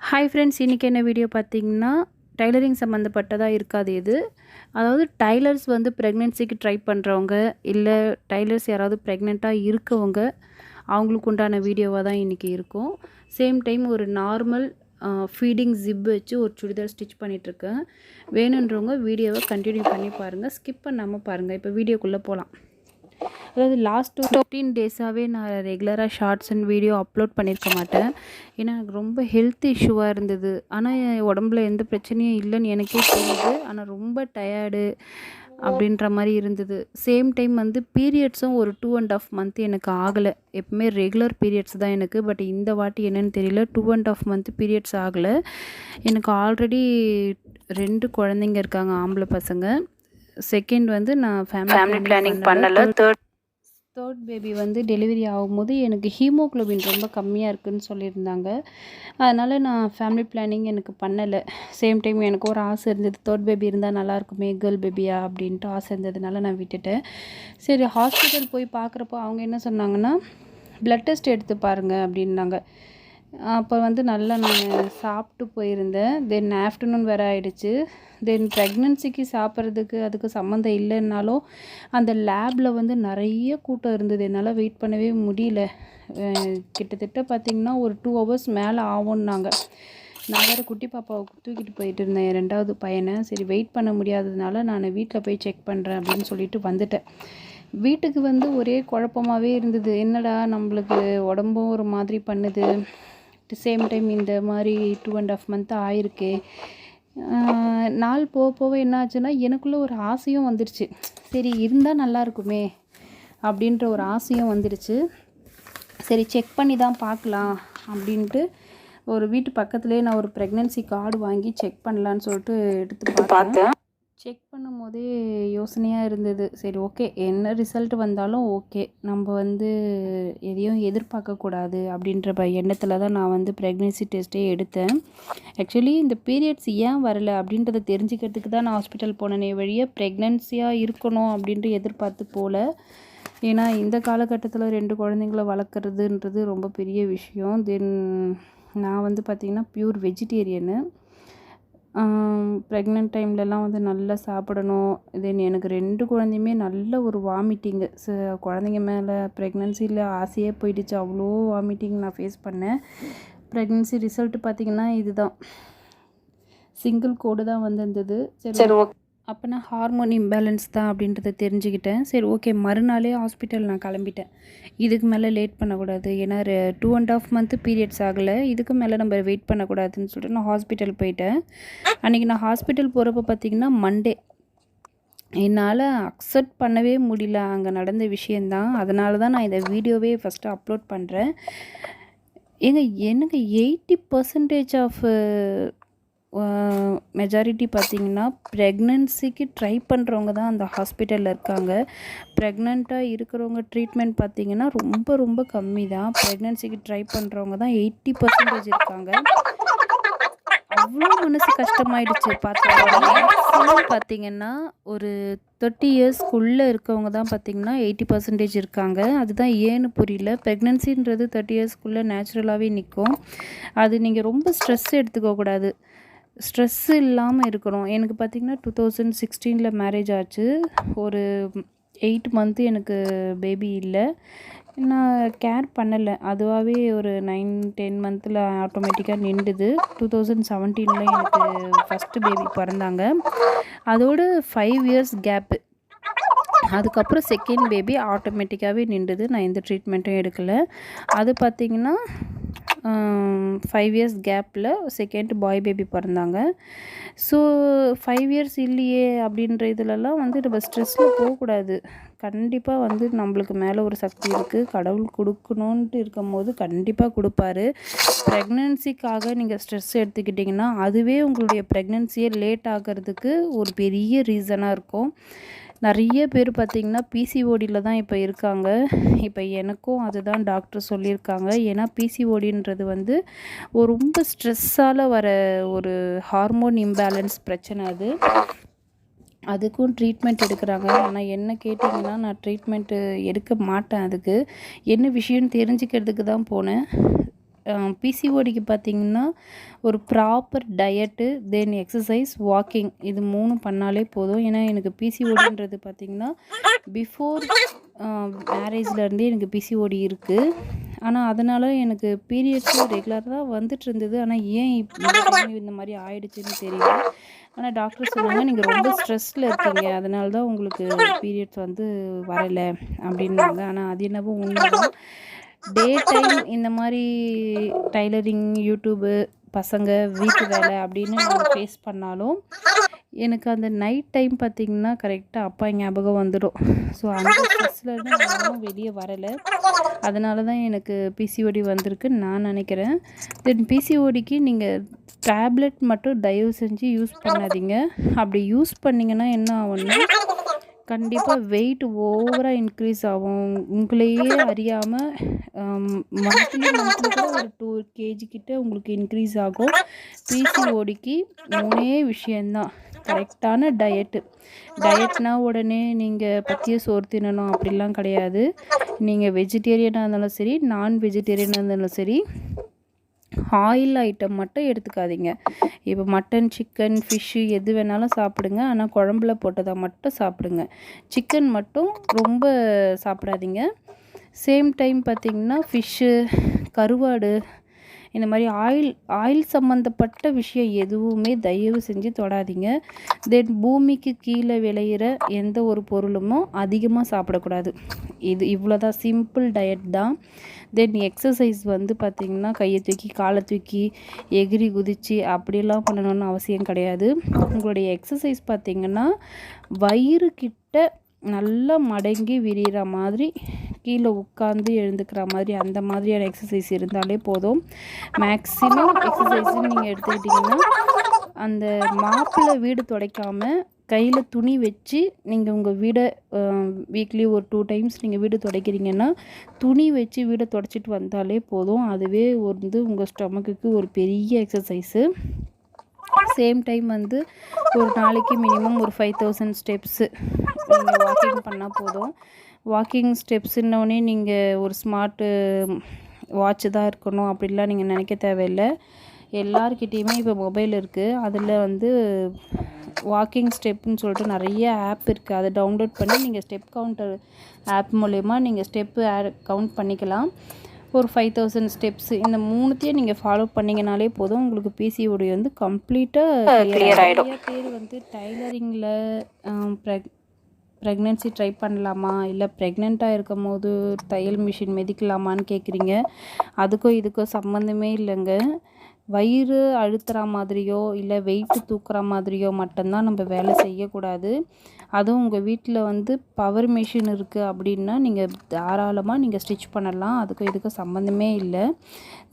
Hi friends இன்றைக்கி என்ன video பார்த்தீங்கன்னா டைலரிங் சம்மந்தப்பட்டதாக இருக்காது இது. அதாவது டைலர்ஸ் வந்து ப்ரெக்னென்சிக்கு ட்ரை பண்ணுறவங்க இல்லை டைலர்ஸ் யாராவது ப்ரெக்னெண்ட்டாக இருக்கவங்க அவங்களுக்கு உண்டான வீடியோவாக தான் இன்றைக்கி இருக்கும். சேம் டைம் ஒரு நார்மல் ஃபீடிங் ஜிப் வச்சு ஒரு சுடிதார் ஸ்டிச் பண்ணிகிட்ருக்கேன் வேணுன்றவங்க வீடியோவை கண்டினியூ பண்ணி பாருங்கள் ஸ்கிப் பண்ணாமல் பாருங்கள் இப்போ வீடியோக்குள்ளே போகலாம் அதாவது லாஸ்ட் டூ ஃபிஃப்டீன் டேஸாகவே நான் ரெகுலராக ஷார்ட்ஸ் அண்ட் வீடியோ அப்லோட் பண்ணியிருக்க மாட்டேன். ஏன்னா எனக்கு ரொம்ப ஹெல்த் இஷ்யூவாக இருந்தது. ஆனால் என் உடம்புல எந்த பிரச்சனையும் இல்லைன்னு எனக்கே தெரியுது ஆனால் ரொம்ப டயர்டு அப்படின்ற மாதிரி இருந்தது. சேம் டைம் வந்து பீரியட்ஸும் ஒரு டூ அண்ட் ஆஃப் மந்த் எனக்கு ஆகலை. எப்பவுமே ரெகுலர் பீரியட்ஸ் தான் எனக்கு. பட் இந்த வாட்டி என்னென்னு தெரியல. Two and half month periods ஆகலை. எனக்கு ஆல்ரெடி ரெண்டு குழந்தைங்க இருக்காங்க ஆம்பளை பசங்க. செகண்ட் வந்து நான் ஃபேமிலி பிளானிங் பண்ணலை. தேர்ட் தேர்ட் பேபி வந்து டெலிவரி ஆகும்போது எனக்கு ஹீமோக்ளோபின் ரொம்ப கம்மியாக இருக்குதுன்னு சொல்லியிருந்தாங்க. அதனால் நான் ஃபேமிலி பிளானிங் எனக்கு பண்ணலை. சேம் டைம் எனக்கு ஒரு ஆசை இருந்தது. தேர்ட் பேபி இருந்தால் நல்லாயிருக்குமே கேர்ள் பேபியா அப்படின்ட்டு ஆசை இருந்ததுனால நான் விட்டுட்டேன். சரி ஹாஸ்பிட்டல் போய் பார்க்குறப்போ அவங்க என்ன சொன்னாங்கன்னா ப்ளட் டெஸ்ட் எடுத்து பாருங்கள் அப்படின்னாங்க. அப்போ வந்து நல்லா நான் சாப்பிட்டு போயிருந்தேன். தென் ஆஃப்டர்நூன் வேறு ஆகிடுச்சு தென் ப்ரெக்னென்சிக்கு சாப்பிட்றதுக்கு அதுக்கு சம்மந்தம் இல்லைன்னாலும் அந்த லேபில் வந்து நிறைய கூட்டம் இருந்தது. என்னால் வெயிட் பண்ணவே முடியல. கிட்டத்தட்ட பார்த்திங்கன்னா ஒரு டூ ஹவர்ஸ் மேலே ஆகும்னாங்க. நான் வேறு குட்டி பாப்பாவை தூக்கிட்டு போயிட்டு இருந்தேன். ரெண்டாவது பையனை. சரி வெயிட் பண்ண முடியாததுனால நான் வீட்டில் போய் செக் பண்ணுறேன் அப்படின்னு சொல்லிட்டு வந்துட்டேன். வீட்டுக்கு வந்து ஒரே குழப்பமாகவே இருந்தது. என்னடா நம்மளுக்கு உடம்பும் ஒரு மாதிரி பண்ணுது. சேம் டைம் இந்த மாதிரி டூ அண்ட் ஆஃப் மந்த் ஆயிருக்கு. நாள் போக போக என்ன ஆச்சுன்னா எனக்குள்ளே ஒரு ஆசையும் வந்துடுச்சு சரி இருந்தால் நல்லா இருக்குமே அப்படின்ற ஒரு ஆசையும் வந்துடுச்சு சரி செக் பண்ணி தான் பார்க்கலாம் அப்படின்ட்டு ஒரு வீட்டு பக்கத்துலேயே நான் ஒரு ப்ரெக்னென்சி கார்டு வாங்கி செக் பண்ணலான்னு சொல்லிட்டு எடுத்து பார்த்தேன். செக் பண்ணும்போதே யோசனையாக இருந்தது. சரி ஓகே. என்ன ரிசல்ட் வந்தாலும் ஓகே. நம்ம வந்து எதையும் எதிர்பார்க்கக்கூடாது அப்படின்ற ப எண்ணத்தில் தான் நான் வந்து ப்ரெக்னென்சி டெஸ்ட்டே எடுத்தேன். ஆக்சுவலி இந்த பீரியட்ஸ் ஏன் வரலை அப்படின்றத தெரிஞ்சுக்கிறதுக்கு தான் நான் ஹாஸ்பிட்டல் போனேனே வழியே ப்ரெக்னென்சியாக இருக்கணும் அப்படின்ட்டு எதிர்பார்த்து போகல ஏன்னா இந்த காலகட்டத்தில் ரெண்டு குழந்தைங்கள வளர்க்குறதுன்றது ரொம்ப பெரிய விஷயம். தென் நான் வந்து பார்த்திங்கன்னா ப்யூர் வெஜிடேரியனு ப்ரெக்னென்ட் டைம்லலாம் வந்து நல்லா சாப்பிடணும். தென் எனக்கு ரெண்டு குழந்தையுமே நல்ல ஒரு வாமிட்டிங்கு ச குழந்தைங்க மேலே ப்ரெக்னென்சியில் ஆசையே போயிடுச்சு. அவ்வளோ வாமிட்டிங் நான் ஃபேஸ் பண்ணேன். ப்ரெக்னென்சி ரிசல்ட்டு பார்த்திங்கன்னா இதுதான். சிங்கிள் கோடு தான் வந்திருந்தது. சரி ஓகே அப்போ நான் ஹார்மோன் இம்பேலன்ஸ் தான் அப்படின்றத தெரிஞ்சுக்கிட்டேன். சரி ஓகே மறுநாளே ஹாஸ்பிட்டல் நான் கிளம்பிட்டேன். இதுக்கு மேலே லேட் பண்ணக்கூடாது. ஏன்னா two and half month periods ஆகலை. இதுக்கு மேலே நம்ம வெயிட் பண்ணக்கூடாதுன்னு சொல்லிட்டு நான் ஹாஸ்பிட்டல் போயிட்டேன். அன்றைக்கி நான் ஹாஸ்பிட்டல் போகிறப்ப பார்த்திங்கன்னா மண்டே என்னால் அக்செப்ட் பண்ணவே முடியல. அங்கே நடந்த விஷயந்தான். அதனால தான் நான் இந்த வீடியோவே ஃபஸ்ட்டு அப்லோட் பண்ணுறேன் ஏங்க எனக்கு எயிட்டி பர்சன்டேஜ் ஆஃப் மெஜாரிட்டி பார்த்திங்கன்னா ப்ரெக்னென்சிக்கு ட்ரை பண்ணுறவங்க தான் அந்த ஹாஸ்பிட்டலில் இருக்காங்க. ப்ரெக்னெண்ட்டாக இருக்கிறவங்க ட்ரீட்மெண்ட் பார்த்திங்கன்னா ரொம்ப ரொம்ப கம்மி தான். ப்ரெக்னென்சிக்கு ட்ரை பண்ணுறவங்க தான் எயிட்டி பர்சன்டேஜ் இருக்காங்க. அவ்வளோ மனசு கஷ்டமாயிடுச்சு பார்த்தீங்கன்னா பார்த்தீங்கன்னா ஒரு தேர்ட்டி இயர்ஸ்க்குள்ளே இருக்கவங்க தான் பார்த்திங்கன்னா எயிட்டி பர்சன்டேஜ் இருக்காங்க. அதுதான் ஏன்னு புரியல. ப்ரெக்னென்சின்றது தேர்ட்டி இயர்ஸ்க்குள்ளே நேச்சுரலாகவே நிற்கும் அது நீங்கள் ரொம்ப ஸ்ட்ரெஸ் எடுத்துக்கக்கூடாது. ஸ்ட்ரெஸ் இல்லாமல் இருக்கணும் எனக்கு பார்த்திங்கன்னா டூ தௌசண்ட் சிக்ஸ்டீனில் மேரேஜ் ஆச்சு. ஒரு எயிட் மந்த்து எனக்கு பேபி இல்லை. நான் கேர் பண்ணலை. அதுவாகவே ஒரு நைன் டென் மந்த்தில் ஆட்டோமேட்டிக்காக நின்றுது. டூ தௌசண்ட் செவன்டீனில் எனக்கு ஃபஸ்ட்டு பேபி பிறந்தாங்க. அதோடு ஃபைவ் இயர்ஸ் கேப்பு அதுக்கப்புறம் செகண்ட் பேபி ஆட்டோமேட்டிக்காகவே நின்றுது. நான் எந்த ட்ரீட்மெண்ட்டும் எடுக்கலை. அது பார்த்திங்கன்னா ஃபைவ் இயர்ஸ் கேப்பில் செகண்ட் பாய் பேபி பிறந்தாங்க. ஸோ ஃபைவ் இயர்ஸ் இல்லையே அப்படின்ற இதுலலாம் வந்து நம்ம ஸ்ட்ரெஸ்ஸில் போகக்கூடாது. கண்டிப்பாக வந்து நம்மளுக்கு மேலே ஒரு சக்தி இருக்குது கடவுள் கொடுக்கணுன்ட்டு இருக்கும் போது கண்டிப்பாக கொடுப்பாரு. ப்ரெக்னென்சிக்காக நீங்கள் ஸ்ட்ரெஸ் எடுத்துக்கிட்டிங்கன்னா அதுவே உங்களுடைய ப்ரெக்னென்சியை லேட் ஆகிறதுக்கு ஒரு பெரிய ரீசனாக இருக்கும். நிறைய பேர் பார்த்திங்கன்னா பிசிஓடியில் தான் இப்போ இருக்காங்க. இப்போ எனக்கும் அதுதான் டாக்டர் சொல்லியிருக்காங்க. ஏன்னா பிசிஓடின்றது வந்து ஒரு ரொம்ப ஸ்ட்ரெஸ்ஸால் வர ஒரு ஹார்மோன் இம்பேலன்ஸ் பிரச்சனை அது. அதுக்கும் ட்ரீட்மெண்ட் எடுக்கிறாங்க. ஆனால் என்ன கேட்டிங்கன்னா நான் ட்ரீட்மெண்ட்டு எடுக்க மாட்டேன் அதுக்கு. என்ன விஷயம்னு தெரிஞ்சுக்கிறதுக்கு தான் போனேன். பிசிஓடிக்கு பார்த்திங்கன்னா ஒரு proper diet then exercise walking இது மூணு பண்ணாலே போதும். ஏன்னா எனக்கு பிசிஓடின்றது பார்த்திங்கன்னா பிஃபோர் மேரேஜ்லேருந்தே எனக்கு பிசிஓடி இருக்குது ஆனால் அதனால் எனக்கு பீரியட்ஸும் ரெகுலராக வந்துட்டு இருந்தது. ஆனால் ஏன் இந்த மாதிரி ஆயிடுச்சுன்னு தெரியல. ஆனால் டாக்டர் சொன்னாங்க நீங்கள் ரொம்ப ஸ்ட்ரெஸ்ஸில் இருக்கீங்க. அதனால தான் உங்களுக்கு பீரியட்ஸ் வந்து வரலை. அப்படின்னாங்க. ஆனால் அது என்னவோ உண்மை டே டைம் இந்த மாதிரி டைலரிங் யூடியூபு பசங்க வீட்டு வேலை அப்படின்னு நான் ஃபேஸ் பண்ணாலும் எனக்கு அந்த நைட் டைம் பார்த்திங்கன்னா கரெக்டாக அப்பா ஞாபகம் வந்துடும் ஸோ அந்த ஸ்ட்ரெஸ்லேருந்து நானும் வெளியே வரலை. அதனால தான் எனக்கு பிசிஓடி வந்திருக்கு நான் நினைக்கிறேன். தென் பிசிஓடிக்கு நீங்கள் டேப்லெட் மட்டும் தயவு செஞ்சு யூஸ் பண்ணாதீங்க. அப்படி யூஸ் பண்ணிங்கன்னா என்ன ஆகும்னா கண்டிப்பாக வெயிட் ஓவராக இன்க்ரீஸ் ஆகும். உங்களையே அறியாமல் மந்த்லி மந்த்லி கூட ஒரு டூ கேஜி கிட்ட உங்களுக்கு இன்க்ரீஸ் ஆகும். பிசிஓடிக்கு மூணே விஷயந்தான் கரெக்டான டயட்டு டயட்னா உடனே நீங்கள் பத்திய சோறு தின்னணும் அப்படிலாம் கிடையாது. நீங்கள் வெஜிடேரியனாக இருந்தாலும் சரி நான் வெஜிடேரியனாக இருந்தாலும் சரி ஆயில் ஐட்டம் மட்டும் எடுத்துக்காதீங்க. இப்போ மட்டன் சிக்கன் ஃபிஷ்ஷு எது வேணாலும் சாப்பிடுங்க. ஆனால் குழம்புல போட்டதை மட்டும் சாப்பிடுங்க. சிக்கன் மட்டும் ரொம்ப சாப்பிடாதீங்க. சேம் டைம் பார்த்திங்கன்னா ஃபிஷ்ஷு கருவாடு இந்த மாதிரி ஆயில் ஆயில் சம்மந்தப்பட்ட விஷயம் எதுவுமே தயவு செஞ்சு தொடாதீங்க. தென் பூமிக்கு கீழே விளையிற எந்த ஒரு பொருளுமோ அதிகமாக சாப்பிடக்கூடாது. இது இவ்வளோ தான் சிம்பிள் டயட் தான். தென் எக்ஸசைஸ் வந்து பார்த்திங்கன்னா கையை தூக்கி காலை தூக்கி எகிரி குதித்து அப்படிலாம் பண்ணணும்னு அவசியம் கிடையாது. உங்களுடைய எக்ஸசைஸ் பார்த்திங்கன்னா வயிறு கிட்ட நல்லா மடங்கி விரிகிற மாதிரி கீழே உட்காந்து எழுந்துக்கிற மாதிரி அந்த மாதிரியான எக்ஸசைஸ் இருந்தாலே போதும். மேக்ஸிமம் எக்ஸசைஸ்ன்னு நீங்கள் எடுத்துக்கிட்டிங்கன்னா அந்த மாப்பில் வீடு துடைக்காமல் கையில் துணி வச்சு நீங்கள் உங்கள் வீடை வீக்லி ஒரு டூ டைம்ஸ் நீங்கள் வீடு துடைக்கிறீங்கன்னா துணி வச்சு வீடை துடைச்சிட்டு வந்தாலே போதும். அதுவே வந்து உங்கள் ஸ்டமக்குக்கு ஒரு பெரிய எக்ஸசைஸு சேம் டைம் வந்து ஒரு நாளைக்கு மினிமம் ஒரு ஃபைவ் தௌசண்ட் ஸ்டெப்ஸு நீங்கள் வாக்கிங் பண்ணால் போதும். வாக்கிங் ஸ்டெப்ஸுன்னொடனே நீங்கள் ஒரு ஸ்மார்ட்டு வாட்ச் தான் இருக்கணும். அப்படிலாம் நீங்கள் நினைக்க தேவையில்லை. எல்லார்கிட்டேயுமே இப்போ மொபைல் இருக்குது அதில் வந்து வாக்கிங் ஸ்டெப்புன்னு சொல்லிட்டு நிறைய ஆப் இருக்குது அதை டவுன்லோட் பண்ணி நீங்கள் ஸ்டெப் கவுண்டர் ஆப் மூலயமா நீங்கள் ஸ்டெப்பு கவுண்ட் பண்ணிக்கலாம். ஒரு ஃபைவ் தௌசண்ட் ஸ்டெப்ஸ் இந்த மூணுத்தையும் நீங்கள் ஃபாலோ பண்ணிங்கனாலே போதும். உங்களுக்கு பிசிஓடி வந்து கம்ப்ளீட்டாக கிளியர் ஆகிடும் பேர் வந்து டைலரிங்கில் ப்ரெக் ப்ரெக்னென்சி ட்ரை பண்ணலாமா? இல்லை ப்ரெக்னெண்ட்டாக இருக்கும் போது தையல் மிஷின் மிதிக்கலாமான்னு கேட்குறீங்க அதுக்கும் இதுக்கும் சம்மந்தமே இல்லைங்க. வயிறு அழுத்துற மாதிரியோ இல்லை வெயிட்டு தூக்குற மாதிரியோ மட்டும்தான் நம்ம வேலை செய்யக்கூடாது. அதுவும் உங்கள் வீட்டில் வந்து பவர் மிஷின் இருக்குது அப்படின்னா நீங்கள் தாராளமாக நீங்கள் ஸ்டிச் பண்ணலாம். அதுக்கும் இதுக்கும் சம்மந்தமே இல்லை.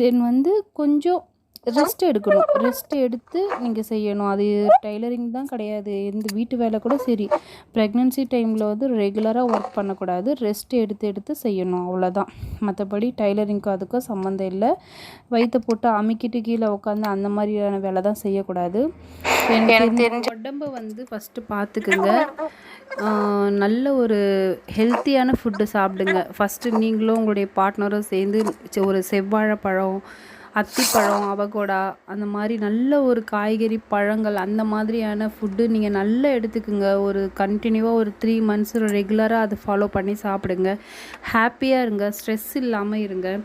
தென் வந்து கொஞ்சம் ரெஸ்ட் எடுக்கணும். ரெஸ்ட் எடுத்து நீங்கள் செய்யணும். அது டைலரிங் தான் கிடையாது. எந்த வீட்டு வேலை கூட சரி. ப்ரெக்னென்சி டைமில் வந்து ரெகுலராக ஒர்க் பண்ணக்கூடாது. ரெஸ்ட் எடுத்து எடுத்து செய்யணும். அவ்வளோதான் மற்றபடி டைலரிங்க்கும் அதுக்கும் சம்மந்தம் இல்லை. வயிற்ற போட்டு அமுக்கிட்டு கீழே உட்காந்து அந்த மாதிரியான வேலை தான் செய்யக்கூடாது. எனக்கு தெரிஞ்ச உடம்பை வந்து ஃபஸ்ட்டு பார்த்துக்குங்க நல்ல ஒரு ஹெல்த்தியான ஃபுட்டு சாப்பிடுங்க. ஃபஸ்ட்டு நீங்களும் உங்களுடைய பார்ட்னரும் சேர்ந்து ஒரு செவ்வாழைப்பழம் அத்திப்பழம் அவகோடா அந்த மாதிரி நல்ல ஒரு காய்கறி பழங்கள் அந்த மாதிரியான ஃபுட்டு நீங்கள் நல்லா எடுத்துக்கோங்க. ஒரு கண்டினியூவாக ஒரு த்ரீ மந்த்ஸ் ரெகுலராக அதை ஃபாலோ பண்ணி சாப்பிடுங்க. ஹாப்பியாக இருங்க. ஸ்ட்ரெஸ் இல்லாமல் இருங்க.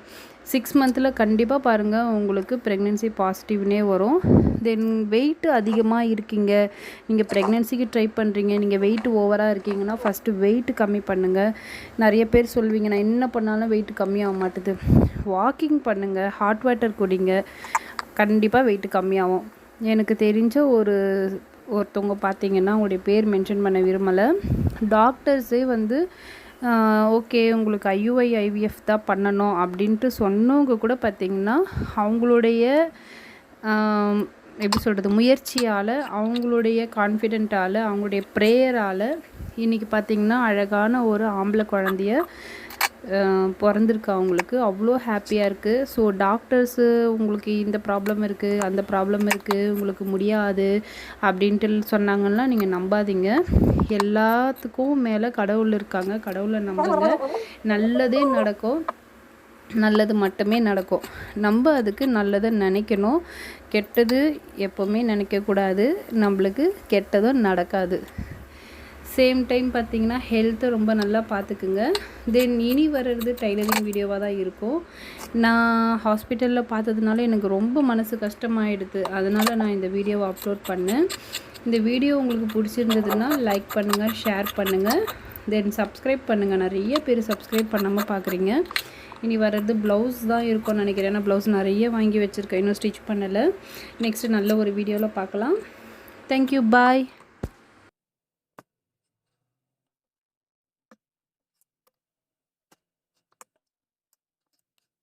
சிக்ஸ் மந்தில் கண்டிப்பாக பாருங்கள் உங்களுக்கு ப்ரெக்னென்சி பாசிட்டிவ்னே வரும். தென் வெயிட்டு அதிகமாக இருக்கீங்க. நீங்கள் ப்ரெக்னென்சிக்கு ட்ரை பண்ணுறீங்க நீங்கள் வெயிட் ஓவராக இருக்கீங்கன்னா ஃபஸ்ட்டு வெயிட் கம்மி பண்ணுங்கள் நிறைய பேர் சொல்வீங்க நான் என்ன பண்ணாலும் வெயிட் கம்மியாக மாட்டுது. வாக்கிங் பண்ணுங்கள் ஹாட் வாட்டர் குடிங்க கண்டிப்பாக வெயிட் கம்மியாகும் எனக்கு தெரிஞ்ச ஒரு ஒருத்தவங்க பார்த்தீங்கன்னா அவங்களுடைய பேர் மென்ஷன் பண்ண விரும்பலை. டாக்டர்ஸே வந்து ஓகே உங்களுக்கு ஐயுஐ ஐவிஎஃப் தான் பண்ணணும் அப்படின்ட்டு சொன்னவங்க கூட பார்த்திங்கன்னா அவங்களுடைய எப்படி சொல்கிறது முயற்சியால் அவங்களுடைய கான்ஃபிடென்ட்டால் அவங்களுடைய ப்ரேயரால் இன்றைக்கி பார்த்திங்கன்னா அழகான ஒரு ஆம்பளை குழந்தைய பிறந்திருக்கு அவங்களுக்கு. அவ்வளோ ஹாப்பியாக இருக்குது ஸோ டாக்டர்ஸு உங்களுக்கு இந்த ப்ராப்ளம் இருக்குது அந்த ப்ராப்ளம் இருக்குது உங்களுக்கு முடியாது அப்படின்ட்டு சொன்னாங்கன்னா நீங்கள் நம்பாதீங்க. எல்லாத்துக்கும் மேலே கடவுள் இருக்காங்க. கடவுளை நம்புங்க. நல்லதே நடக்கும். நல்லது மட்டுமே நடக்கும். நம்ம அதுக்கு நல்லதை நினைக்கணும். கெட்டது எப்போவுமே நினைக்கக்கூடாது. நம்மளுக்கு கெட்டதும் நடக்காது. சேம் டைம் பார்த்தீங்கன்னா ஹெல்த்தை ரொம்ப நல்லா பார்த்துக்குங்க தென் இனி வர்றது டைலரிங் வீடியோவாக தான் இருக்கும். நான் ஹாஸ்பிட்டலில் பார்த்ததுனால எனக்கு ரொம்ப மனசு கஷ்டமாயிடுது. அதனால் நான் இந்த வீடியோவை அப்லோட் பண்ணேன். இந்த வீடியோ உங்களுக்கு பிடிச்சிருந்ததுன்னா லைக் பண்ணுங்கள் ஷேர் பண்ணுங்கள் தென் சப்ஸ்கிரைப் பண்ணுங்கள் நிறைய பேர் சப்ஸ்கிரைப் பண்ணாமல் பார்க்குறீங்க இனி வர்றது ப்ளவுஸ் தான் இருக்கும்னு நினைக்கிறேன். ஏன்னா ப்ளவுஸ் நிறைய வாங்கி வச்சுருக்கேன். இன்னும் ஸ்டிச் பண்ணலை. நெக்ஸ்ட்டு நல்ல ஒரு வீடியோவில் பார்க்கலாம் தேங்க்யூ பாய்